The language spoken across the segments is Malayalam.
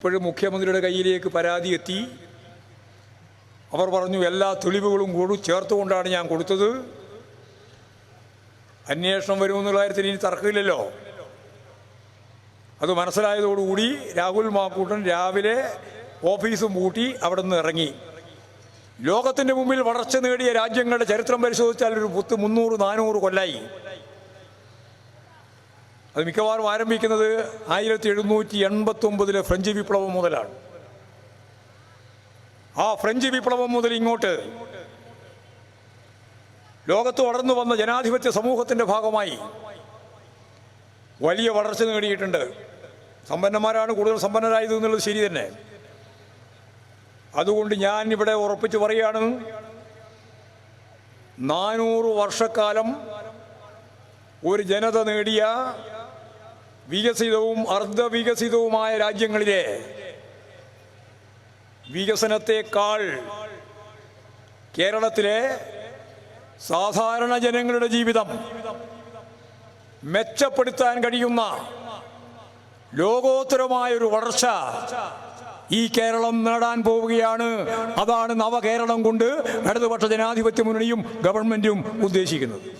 ഇപ്പോഴും മുഖ്യമന്ത്രിയുടെ കയ്യിലേക്ക് പരാതി എത്തി. അവർ പറഞ്ഞു എല്ലാ തെളിവുകളും കൂടി ചേർത്തുകൊണ്ടാണ് ഞാൻ കൊടുത്തത്. അന്വേഷണം വരുമെന്നുള്ള കാര്യത്തിൽ ഇനി തർക്കമില്ലല്ലോ. അത് മനസ്സിലായതോടുകൂടി രാഹുൽ മാക്കൂട്ടൻ രാവിലെ ഓഫീസും പൂട്ടി അവിടെ നിന്ന് ഇറങ്ങി. ലോകത്തിന്റെ മുമ്പിൽ വളർച്ച നേടിയ രാജ്യങ്ങളുടെ ചരിത്രം പരിശോധിച്ചാൽ ഒരു പത്ത് മുന്നൂറ് നാനൂറ് കൊല്ലായി. അത് മിക്കവാറും ആരംഭിക്കുന്നത് ആയിരത്തി എഴുന്നൂറ്റി എൺപത്തി ഒമ്പതിലെ ഫ്രഞ്ച് വിപ്ലവം മുതലാണ്. ആ ഫ്രഞ്ച് വിപ്ലവം മുതൽ ഇങ്ങോട്ട് ലോകത്ത് വളർന്നു വന്ന ജനാധിപത്യ സമൂഹത്തിന്റെ ഭാഗമായി വലിയ വളർച്ച നേടിയിട്ടുണ്ട്. സമ്പന്നന്മാരാണ് കൂടുതൽ സമ്പന്നരായത് എന്നുള്ളത് ശരി തന്നെ. അതുകൊണ്ട് ഞാൻ ഇവിടെ ഉറപ്പിച്ച് പറയുകയാണ് നാനൂറ് വർഷക്കാലം ഒരു ജനത നേടിയ വികസിതവും അർദ്ധവികസിതവുമായ രാജ്യങ്ങളിലെ വികസനത്തെക്കാൾ കേരളത്തിലെ സാധാരണ ജനങ്ങളുടെ ജീവിതം മെച്ചപ്പെടുത്താൻ കഴിയുന്ന ലോകോത്തരമായൊരു വളർച്ച ഈ കേരളം നേടാൻ പോവുകയാണ്. അതാണ് നവകേരളം കൊണ്ട് ഇടതുപക്ഷ ജനാധിപത്യ മുന്നണിയും ഗവൺമെന്റും ഉദ്ദേശിക്കുന്നത്.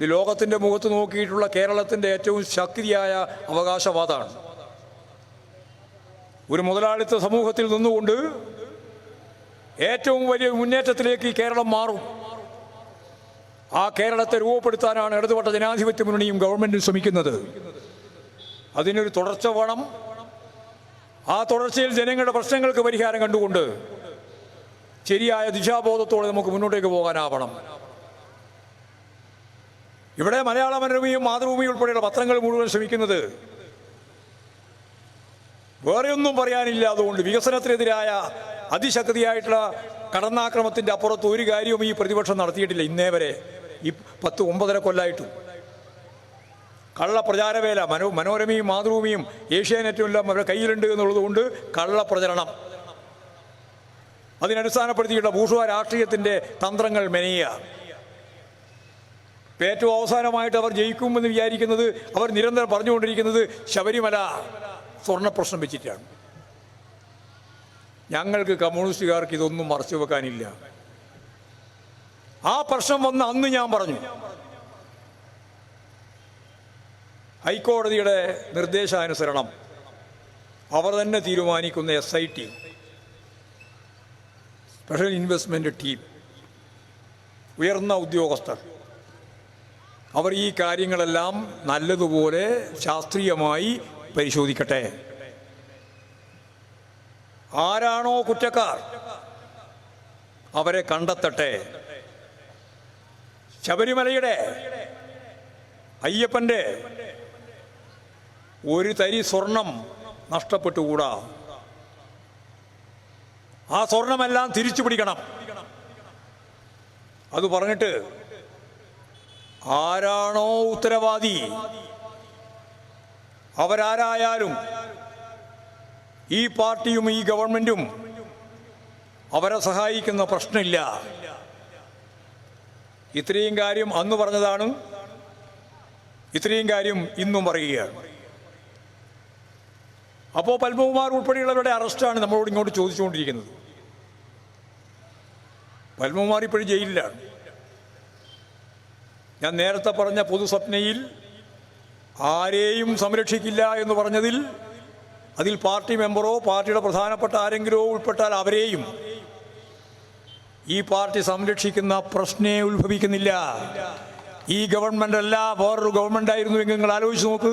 ഇത് ലോകത്തിന്റെ മുഖത്ത് നോക്കിയിട്ടുള്ള കേരളത്തിന്റെ ഏറ്റവും ശക്തിയായ അവകാശവാദമാണ്. ഒരു മുതലാളിത്ത സമൂഹത്തിൽ നിന്നുകൊണ്ട് ഏറ്റവും വലിയ മുന്നേറ്റത്തിലേക്ക് കേരളം മാറും. ആ കേരളത്തെ രൂപപ്പെടുത്താനാണ് ഇടതുപെട്ട ജനാധിപത്യ മുന്നണിയും ഗവൺമെന്റും ശ്രമിക്കുന്നത്. അതിനൊരു തുടർച്ച വേണം. ആ തുടർച്ചയിൽ ജനങ്ങളുടെ പ്രശ്നങ്ങൾക്ക് പരിഹാരം കണ്ടുകൊണ്ട് ശരിയായ ദിശാബോധത്തോടെ നമുക്ക് മുന്നോട്ടേക്ക് പോകാനാവണം. ഇവിടെ മലയാള മനോരമയും മാതൃഭൂമി ഉൾപ്പെടെയുള്ള പത്രങ്ങൾ മുഴുവൻ ശ്രമിക്കുന്നത്. വേറെയൊന്നും പറയാനില്ല അതുകൊണ്ട് വികസനത്തിനെതിരായ അതിശക്തിയായിട്ടുള്ള കടന്നാക്രമത്തിന്റെ അപ്പുറത്ത് ഒരു കാര്യവും ഈ പ്രതിപക്ഷം നടത്തിയിട്ടില്ല ഇന്നേ വരെ. ഈ പത്ത് ഒമ്പതര കൊല്ലായിട്ടും. കള്ള പ്രചാരവേല മനോ മനോരമയും മാതൃഭൂമിയും ഏഷ്യാനെറ്റും എല്ലാം അവരുടെ കയ്യിലുണ്ട് എന്നുള്ളതുകൊണ്ട് കള്ളപ്രചരണം കള്ള പ്രചരണം. അതിനടിസ്ഥാനപ്പെടുത്തിയിട്ടുള്ള ഭൂഷ രാഷ്ട്രീയത്തിന്റെ തന്ത്രങ്ങൾ മെനയുക. ഏറ്റവും അവസാനമായിട്ട് അവർ ജയിക്കുമെന്ന് വിചാരിക്കുന്നത് അവർ നിരന്തരം പറഞ്ഞുകൊണ്ടിരിക്കുന്നത് ശബരിമല സ്വർണ പ്രശ്നം വെച്ചിട്ടാണ്. ഞങ്ങൾക്ക് കമ്മ്യൂണിസ്റ്റുകാർക്ക് ഇതൊന്നും മറച്ചു വെക്കാനില്ല. ആ പ്രശ്നം വന്ന് അന്ന് ഞാൻ പറഞ്ഞു. ഹൈക്കോടതിയുടെ നിർദ്ദേശാനുസരണം. അവർ തന്നെ തീരുമാനിക്കുന്ന S I T special investment team ഉയർന്ന ഉദ്യോഗസ്ഥർ. അവർ ഈ കാര്യങ്ങളെല്ലാം നല്ലതുപോലെ ശാസ്ത്രീയമായി പരിശോധിക്കട്ടെ. ആരാണോ കുറ്റക്കാർ? അവരെ കണ്ടെത്തട്ടെ. ശബരിമലയുടെ അയ്യപ്പന്റെ ഒരു തരി സ്വർണം നഷ്ടപ്പെട്ടുകൂടാ? ആ സ്വർണമെല്ലാം തിരിച്ചു പിടിക്കണം അത് പറഞ്ഞിട്ട് ആരാണോ ഉത്തരവാദി? അവരാരായാലും ഈ പാർട്ടിയും ഈ ഗവൺമെന്റും അവരെ സഹായിക്കുന്ന പ്രശ്നമില്ല. ഇത്രയും കാര്യം അന്ന് പറഞ്ഞതാണ്. ഇത്രയും കാര്യം ഇന്നും പറയുകയാണ്. അപ്പോൾ പത്മകുമാർ ഉൾപ്പെടെയുള്ളവരുടെ അറസ്റ്റാണ് നമ്മളോട് ഇങ്ങോട്ട് ചോദിച്ചുകൊണ്ടിരിക്കുന്നത്. പത്മകുമാർ ഇപ്പോഴും ജയിലിലാണ്. ഞാൻ നേരത്തെ പറഞ്ഞ പൊതുസ്വപ്നയിൽ ആരെയും സംരക്ഷിക്കില്ല എന്ന് പറഞ്ഞതിൽ അതിൽ പാർട്ടി മെമ്പറോ പാർട്ടിയുടെ പ്രധാനപ്പെട്ട ആരെങ്കിലോ ഉൾപ്പെട്ടാൽ അവരെയും ഈ പാർട്ടി സംരക്ഷിക്കുന്ന പ്രശ്നേ ഉത്ഭവിക്കുന്നില്ല. ഈ ഗവൺമെന്റ് അല്ല വേറൊരു ഗവൺമെന്റ് ആയിരുന്നു എങ്കിൽ നിങ്ങൾ ആലോചിച്ച് നോക്ക്.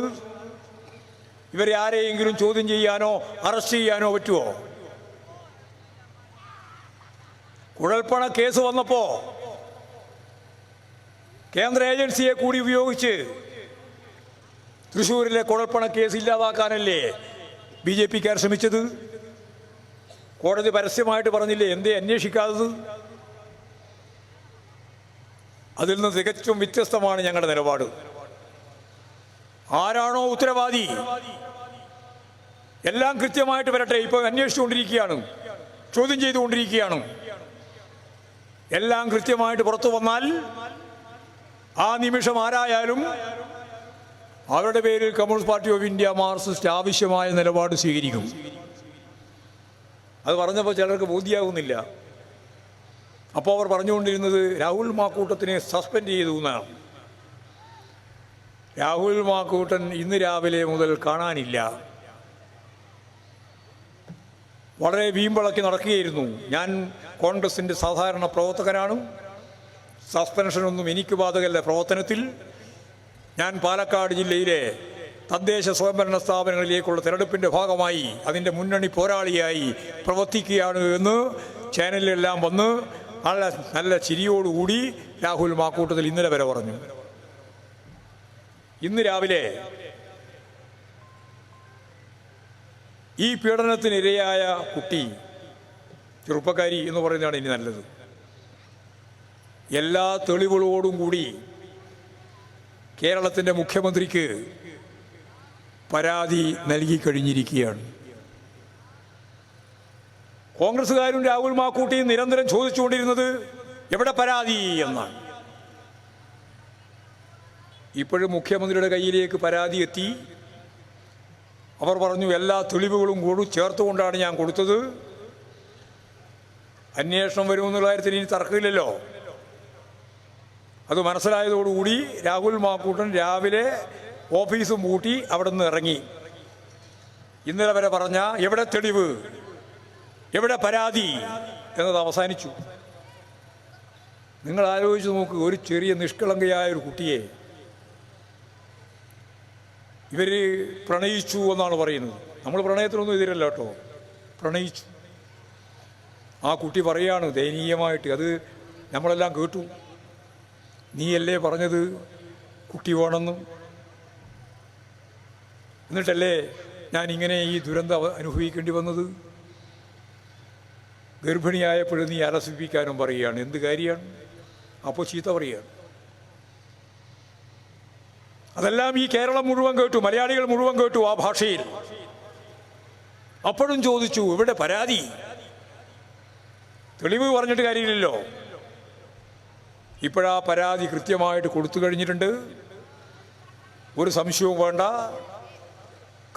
ഇവരെ ആരെയെങ്കിലും ചോദ്യം ചെയ്യാനോ അറസ്റ്റ് ചെയ്യാനോ പറ്റുമോ കുഴൽപ്പണ കേസ് വന്നപ്പോ കേന്ദ്ര ഏജൻസിയെ കൂടി ഉപയോഗിച്ച് തൃശ്ശൂരിലെ കുഴൽപ്പണ കേസ് ഇല്ലാതാക്കാനല്ലേ ബി ജെ പിക്കാർ ശ്രമിച്ചത്? കോടതി പരസ്യമായിട്ട് പറഞ്ഞില്ലേ എന്തേ അന്വേഷിക്കാത്തത്? അതിൽ നിന്ന് തികച്ചും വ്യത്യസ്തമാണ് ഞങ്ങളുടെ നിലപാട്. ആരാണോ ഉത്തരവാദി? എല്ലാം കൃത്യമായിട്ട് വരട്ടെ. ഇപ്പൊ അന്വേഷിച്ചുകൊണ്ടിരിക്കുകയാണ്. ചോദ്യം ചെയ്തുകൊണ്ടിരിക്കുകയാണ്. എല്ലാം കൃത്യമായിട്ട് പുറത്തു വന്നാൽ ആ നിമിഷം ആരായാലും അവരുടെ പേരിൽ communist party of India Marxist ആവശ്യമായ നിലപാട് സ്വീകരിക്കും. അത് പറഞ്ഞപ്പോൾ ചിലർക്ക് ബോധ്യമാകുന്നില്ല അപ്പോൾ അവർ പറഞ്ഞുകൊണ്ടിരുന്നത് രാഹുൽ മാക്കൂട്ടത്തിനെ സസ്പെൻഡ് ചെയ്തു എന്നാണ്. രാഹുൽ മാക്കൂട്ടൻ ഇന്ന് രാവിലെ മുതൽ കാണാനില്ല. വളരെ വീമ്പിളക്കി നടക്കുകയായിരുന്നു. ഞാൻ കോൺഗ്രസിന്റെ സാധാരണ പ്രവർത്തകനാണ്. സസ്പെൻഷനൊന്നും എനിക്ക് ബാധകല്ല. പ്രവർത്തനത്തിൽ ഞാൻ പാലക്കാട് ജില്ലയിലെ തദ്ദേശ സ്വയംഭരണ സ്ഥാപനങ്ങളിലേക്കുള്ള തിരഞ്ഞെടുപ്പിന്റെ ഭാഗമായി അതിന്റെ മുന്നണി പോരാളിയായി പ്രവർത്തിക്കുകയാണ് എന്ന് ചാനലിലെല്ലാം വന്ന് നല്ല നല്ല ചിരിയോടുകൂടി രാഹുൽ മാക്കൂട്ടത്തിൽ ഇന്നലെ വരെ പറഞ്ഞു. ഇന്ന് രാവിലെ ഈ പീഡനത്തിനിരയായ കുട്ടി ചെറുപ്പക്കാരി എന്ന് പറയുന്നതാണ് ഇനി നല്ലത്. എല്ലാ തെളിവുകളോടും കൂടി കേരളത്തിന്റെ മുഖ്യമന്ത്രിക്ക് പരാതി നൽകി കഴിഞ്ഞിരിക്കുകയാണ്. കോൺഗ്രസ്സുകാരും രാഹുൽ മാക്കൂട്ടിയും നിരന്തരം ചോദിച്ചുകൊണ്ടിരുന്നത് എവിടെ പരാതി എന്നാണ്. ഇപ്പോഴും മുഖ്യമന്ത്രിയുടെ കയ്യിലേക്ക് പരാതി എത്തി. അവർ പറഞ്ഞു എല്ലാ തെളിവുകളും കൂടി ചേർത്തുകൊണ്ടാണ് ഞാൻ കൊടുത്തത്. അന്വേഷണം വരുമെന്നുള്ള കാര്യത്തിൽ ഇനി തർക്കമില്ലല്ലോ. അത് മനസ്സിലായതോടുകൂടി രാഹുൽ മാക്കൂട്ടൻ രാവിലെ ഓഫീസും പൂട്ടി അവിടെ നിന്ന് ഇറങ്ങി. ഇന്നലെ വരെ പറഞ്ഞ എവിടെ തെളിവ് എവിടെ പരാതി എന്നത് അവസാനിച്ചു. നിങ്ങൾ ആലോചിച്ച് നോക്ക് ഒരു ചെറിയ നിഷ്കളങ്കയായ ഒരു കുട്ടിയെ ഇവർ പ്രണയിച്ചു എന്നാണ് പറയുന്നത്. നമ്മൾ പ്രണയത്തിനൊന്നും എതിരല്ല കേട്ടോ. പ്രണയിച്ചു. ആ കുട്ടി പറയാണ് ദയനീയമായിട്ട് അത് നമ്മളെല്ലാം കേട്ടു. നീയല്ലേ പറഞ്ഞത്? കുട്ടി വേണമെന്നും. എന്നിട്ടല്ലേ ഞാൻ ഇങ്ങനെ ഈ ദുരന്തം അനുഭവിക്കേണ്ടി വന്നത്? ഗർഭിണിയായപ്പോഴും നീ അലസിപ്പിക്കാനും പറയുകയാണ്. എന്ത് കാര്യമാണ്? അപ്പോൾ ചീത്ത പറയുകയാണ്. അതെല്ലാം ഈ കേരളം മുഴുവൻ കേട്ടു മലയാളികൾ മുഴുവൻ കേട്ടു ആ ഭാഷയിൽ. അപ്പോഴും ചോദിച്ചു ഇവിടെ പരാതി? തെളിവ് പറഞ്ഞിട്ട് കാര്യമില്ലല്ലോ. ഇപ്പോഴാ പരാതി കൃത്യമായിട്ട് കൊടുത്തു കഴിഞ്ഞിട്ടുണ്ട്. ഒരു സംശയവും വേണ്ട.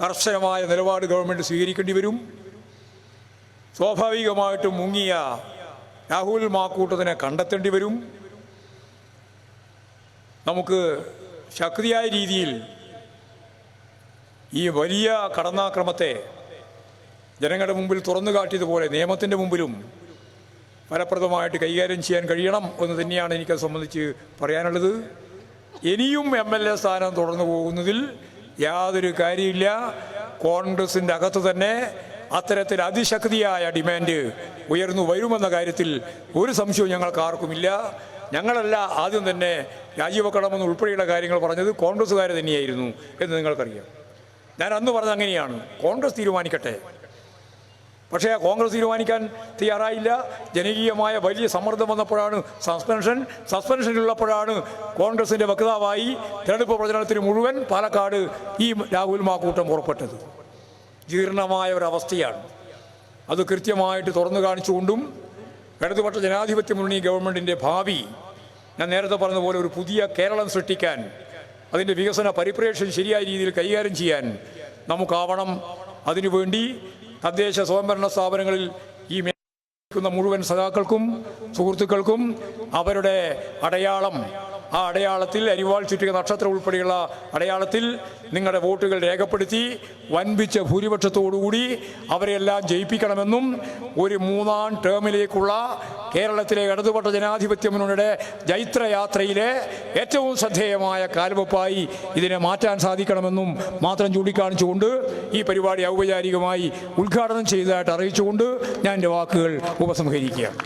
കർശനമായ നിലപാട് ഗവൺമെന്റ് സ്വീകരിക്കേണ്ടി വരും. സ്വാഭാവികമായിട്ടും മുങ്ങിയ രാഹുൽ മാക്കൂട്ടത്തിനെ കണ്ടെത്തേണ്ടി വരും. നമുക്ക് ശക്തിയായ രീതിയിൽ ഈ വലിയ കടന്നാക്രമത്തെ ജനങ്ങളുടെ മുമ്പിൽ തുറന്നു കാട്ടിയതുപോലെ നിയമത്തിന്റെ മുമ്പിലും ഫലപ്രദമായിട്ട് കൈകാര്യം ചെയ്യാൻ കഴിയണം എന്ന് തന്നെയാണ് എനിക്ക് സംബന്ധിച്ച് പറയാനുള്ളത്. ഇനിയും എം എൽ എ സ്ഥാനം തുടർന്നു പോകുന്നതിൽ യാതൊരു കാര്യമില്ല. കോൺഗ്രസിന്റെ അകത്ത് തന്നെ അത്തരത്തിൽ അതിശക്തിയായ ഡിമാൻഡ് ഉയർന്നു വരുമെന്ന കാര്യത്തിൽ ഒരു സംശയവും ഞങ്ങൾക്ക് ആർക്കുമില്ല. ഞങ്ങളല്ല ആദ്യം തന്നെ രാജിവെക്കണമെന്ന് ഉൾപ്പെടെയുള്ള കാര്യങ്ങൾ പറഞ്ഞത് കോൺഗ്രസ്സുകാർ തന്നെയായിരുന്നു എന്ന് നിങ്ങൾക്കറിയാം. ഞാൻ അന്ന് പറഞ്ഞത് അങ്ങനെയാണ്. കോൺഗ്രസ് തീരുമാനിക്കട്ടെ. പക്ഷേ കോൺഗ്രസ് തീരുമാനിക്കാൻ തയ്യാറായില്ല. ജനകീയമായ വലിയ സമ്മർദ്ദം വന്നപ്പോഴാണ് സസ്പെൻഷൻ സസ്പെൻഷനിലുള്ളപ്പോഴാണ് കോൺഗ്രസിന്റെ വക്താവായി തെരഞ്ഞെടുപ്പ് പ്രചരണത്തിന് മുഴുവൻ പാലക്കാട് ഈ രാഹുൽ മാക്കൂട്ടം പുറപ്പെട്ടത്. ജീർണമായ ഒരവസ്ഥയാണ്. അത് കൃത്യമായിട്ട് തുറന്നു കാണിച്ചുകൊണ്ടും ഇടതുപക്ഷ ജനാധിപത്യ മുന്നണി ഗവൺമെന്റിന്റെ ഭാവി ഞാൻ നേരത്തെ പറഞ്ഞതുപോലെ ഒരു പുതിയ കേരളം സൃഷ്ടിക്കാൻ അതിന്റെ വികസന പരിപ്രേക്ഷ്യം ശരിയായ രീതിയിൽ കൈകാര്യം ചെയ്യാൻ നമുക്കാവണം. അതിനുവേണ്ടി തദ്ദേശ സ്വയംഭരണ സ്ഥാപനങ്ങളിൽ ഈ മേൽക്കുന്ന മുഴുവൻ സഖാക്കൾക്കും സുഹൃത്തുക്കൾക്കും അവരുടെ അടയാളം ആ അടയാളത്തിൽ അരിവാൾ ചുറ്റിക നക്ഷത്രം ഉൾപ്പെടെയുള്ള അടയാളത്തിൽ നിങ്ങളുടെ വോട്ടുകൾ രേഖപ്പെടുത്തി വൻപിച്ച ഭൂരിപക്ഷത്തോടുകൂടി അവരെല്ലാം ജയിപ്പിക്കണമെന്നും ഒരു മൂന്നാം ടേമിലേക്കുള്ള കേരളത്തിലെ ഇടതുപക്ഷ ജനാധിപത്യ മുന്നണിയുടെ ജൈത്രയാത്രയിലെ ഏറ്റവും ശ്രദ്ധേയമായ കാൽവെപ്പായി ഇതിനെ മാറ്റാൻ സാധിക്കണമെന്നും മാത്രം ചൂണ്ടിക്കാണിച്ചുകൊണ്ട് ഈ പരിപാടി ഔപചാരികമായി ഉദ്ഘാടനം ചെയ്തതായിട്ട് അറിയിച്ചുകൊണ്ട് ഞാൻ എന്റെ വാക്കുകൾ ഉപസംഹരിക്കുകയാണ്.